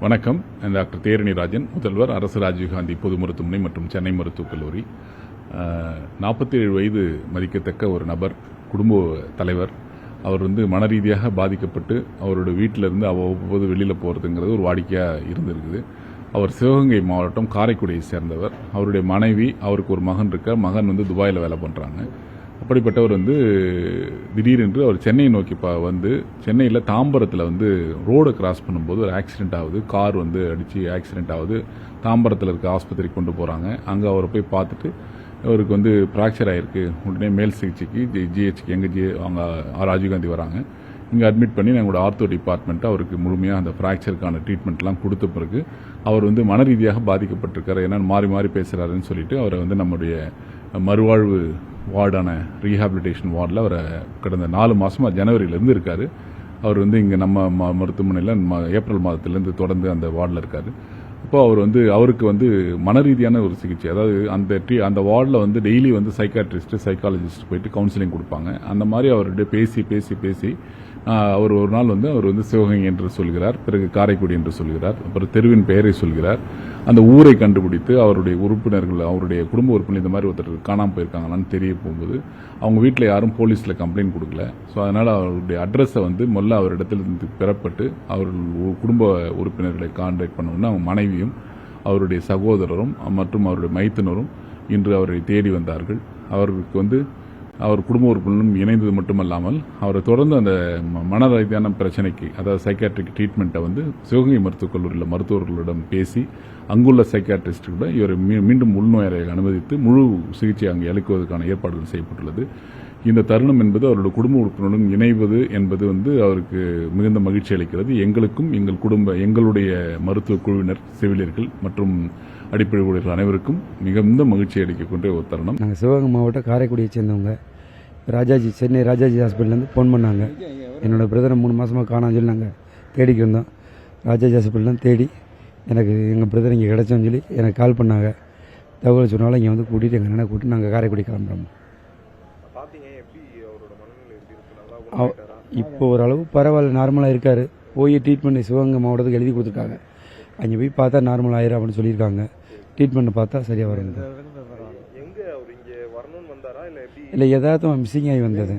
வணக்கம். டாக்டர் தேரணிராஜன் முதல்வர் அரசு ராஜீவ்காந்தி பொது மருத்துவமனை மற்றும் சென்னை மருத்துவக் கல்லூரி. நாற்பத்தி ஏழு வயது மதிக்கத்தக்க ஒரு நபர் குடும்ப தலைவர். அவர் வந்து மன ரீதியாக பாதிக்கப்பட்டு அவரோட வீட்டில இருந்து அவ்வப்போது வெளியில் போகிறதுங்கிறது ஒரு வாடிக்கையாக இருந்திருக்குது. அவர் சிவகங்கை மாவட்டம் காரைக்குடியை சேர்ந்தவர். அவருடைய மனைவி அவருக்கு ஒரு மகன் இருக்க மகன் வந்து துபாயில் வேலை பண்ணுறாங்க அப்படிப்பட்டவர் வந்து திடீரென்று அவர் சென்னை நோக்கி ப வந்து சென்னையில் தாம்பரத்தில் வந்து ரோடை கிராஸ் பண்ணும்போது ஒரு ஆக்சிடென்ட் ஆகுது. கார் வந்து அடித்து ஆக்சிடென்ட் ஆகுது. தாம்பரத்தில் இருக்க ஆஸ்பத்திரிக்கு கொண்டு போகிறாங்க அங்கே அவரை போய் பார்த்துட்டு அவருக்கு வந்து ஃப்ராக்சர் ஆகிருக்கு உடனே மேல் சிகிச்சைக்கு ஜிஹெச்க்கு எங்கள் ஜி அவங்க ராஜீவ்காந்தி வராங்க. இங்கே அட்மிட் பண்ணி நாங்களோட ஆர்த்தோ டிபார்ட்மெண்ட்டு அவருக்கு முழுமையாக அந்த ஃப்ராக்சருக்கான ட்ரீட்மெண்ட்லாம் கொடுத்த பிறகு அவர் வந்து மன ரீதியாக பாதிக்கப்பட்டிருக்காரு. ஏன்னா மாறி மாறி பேசுகிறாருன்னு சொல்லிட்டு அவரை வந்து நம்முடைய மறுவாழ்வு வார்டான ரீஹாபிலிட்டேஷன் வார்டில் அவரை கடந்த நாலு மாதமாக ஜனவரியிலேருந்து இருக்கார். அவர் வந்து இங்கே நம்ம ம மருத்துவமனையில் ஏப்ரல் மாதத்துலேருந்து தொடர்ந்து அந்த வார்டில் இருக்கார். அப்போ அவர் வந்து அவருக்கு வந்து மன ரீதியான ஒரு சிகிச்சை. அதாவது அந்த ட்ரீ அந்த வார்டில் வந்து டெய்லி வந்து சைக்காட்ரிஸ்ட்டு சைக்காலஜிஸ்ட் போயிட்டு கவுன்சிலிங் கொடுப்பாங்க. அந்த மாதிரி அவர்கிட்ட பேசி பேசி பேசி அவர் ஒரு நாள் வந்து அவர் வந்து சிவகங்கை என்று சொல்கிறார். பிறகு காரைக்குடி என்று சொல்கிறார். அப்புறம் தெருவின் பெயரை சொல்கிறார். அந்த ஊரை கண்டுபிடித்து அவருடைய உறுப்பினர்கள் அவருடைய குடும்ப உறுப்பினர் இந்த மாதிரி ஒருத்தர் காணாமல் போயிருக்காங்களான்னு தெரிய போகும்போது அவங்க வீட்டில் யாரும் போலீஸில் கம்ப்ளைண்ட் கொடுக்கல. ஸோ அதனால் அவருடைய அட்ரஸை வந்து முதல்ல அவரிடத்திலிருந்து பெறப்பட்டு அவர் குடும்ப உறுப்பினர்களை கான்டாக்ட் பண்ணணும்னு அவங்க மனைவியும் அவருடைய சகோதரரும் மற்றும் அவருடைய மைத்தினரும் இன்று அவரை தேடி வந்தார்கள். அவருக்கு வந்து அவர் குடும்ப உறுப்பினரும் இணைந்தது மட்டுமல்லாமல் அவரை தொடர்ந்து அந்த ம- மன ரீதியான பிரச்சனைக்கு அதாவது சைக்காட்ரிக் ட்ரீட்மெண்ட்டை வந்து சிவகங்கை மருத்துவக் கல்லூரியில் மருத்துவர்களிடம் பேசி அங்குள்ள சைக்காட்ரிஸ்டுடன் கூட இவரை மீ- மீண்டும் உள்நோயறையை அனுமதித்து முழு சிகிச்சை அங்கே அளிக்குவதற்கான ஏற்பாடுகள் செய்யப்பட்டுள்ளது. இந்த தருணம் என்பது அவருடைய குடும்ப உறுப்பினருடன் இணைவது என்பது வந்து அவருக்கு மிகுந்த மகிழ்ச்சி அளிக்கிறது. எங்களுக்கும் எங்கள் குடும்ப எங்களுடைய மருத்துவ குழுவினர் செவிலியர்கள் மற்றும் அடிப்படை ஊழியர்கள் அனைவருக்கும் மிகுந்த மகிழ்ச்சி அளிக்கக்கூடிய ஒரு தருணம். நாங்கள் சிவகங்கை மாவட்டம் காரைக்குடியை சேர்ந்தவங்க. ராஜாஜி சென்னை ராஜாஜி ஹாஸ்பிட்டல்லேருந்து ஃபோன் பண்ணாங்க. என்னோடய பிரதரை மூணு மாதமாக காணான்னு சொல்லி நாங்கள் தேடிக்கு வந்தோம். ராஜாஜி ஹாஸ்பிட்டல்லாம் தேடி எனக்கு எங்கள் பிரதர் இங்கே கிடச்சோன்னு சொல்லி எனக்கு கால் பண்ணாங்க. தகவல் சொன்னாலும் இங்கே வந்து கூட்டிகிட்டு எங்கள் அண்ணனை கூட்டிட்டு நாங்கள் காரைக்குடி கிளம்புறோம். இப்போ ஓரளவு பரவாயில்ல நார்மலாக இருக்கார். போய் ட்ரீட்மெண்ட் சிவகங்கை மாவட்டத்துக்கு எழுதி கொடுத்துருக்காங்க. அங்கே போய் பார்த்தா நார்மல் ஆயிரும் அப்படின்னு சொல்லியிருக்காங்க. ட்ரீட்மெண்ட் பார்த்தா சரியாக வரும் இல்ல யதார்த்தமாக மிஸ்ஸிங் ஆகி வந்தது.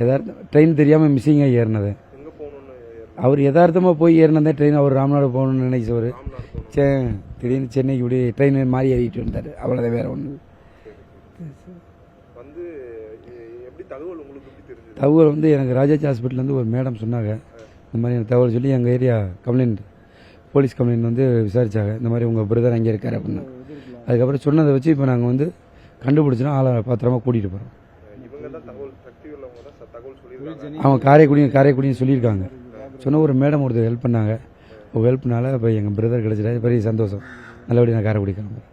யதார்த்தம் ட்ரெயின் தெரியாமல் மிஸ்ஸிங் ஆகி ஏறினது. அவர் யதார்த்தமாக போய் ஏறினதே ட்ரெயின் அவர் ராம்நாடு போகணும்னு நினைச்சவர் சே திடீர்னு சென்னைக்கு இப்படி ட்ரெயின் மாறி ஏறிட்டு வந்தார். அவ்வளோதான் வேற ஒன்று தகவல் வந்து எனக்கு ராஜாஜி ஹாஸ்பிட்டல்லேருந்து ஒரு மேடம் சொன்னாங்க. இந்த மாதிரி எனக்கு தகவல் சொல்லி எங்கள் ஏரியா கம்ப்ளைண்ட் போலீஸ் கம்ப்ளைண்ட் வந்து விசாரிச்சாங்க. இந்த மாதிரி உங்கள் பிரதர் அங்கே இருக்காரு அப்படின்னு. அதுக்கப்புறம் சொன்னதை வச்சு இப்போ நாங்கள் வந்து கண்டுபிடிச்சோன்னா ஆளை பத்திரமா கூட்டிகிட்டு போகிறோம் அவங்க காரைக்குடியும் காரைக்குடியும் சொல்லியிருக்காங்க. சொன்ன ஒரு மேடம் ஒருத்தர் ஹெல்ப் பண்ணாங்க. ஹெல்ப்னால இப்போ எங்கள் பிரதர் கிடச்சிட்டாரு. பெரிய சந்தோஷம். நல்லபடியாக நான் காரைக்குடி கிளம்புறேன்.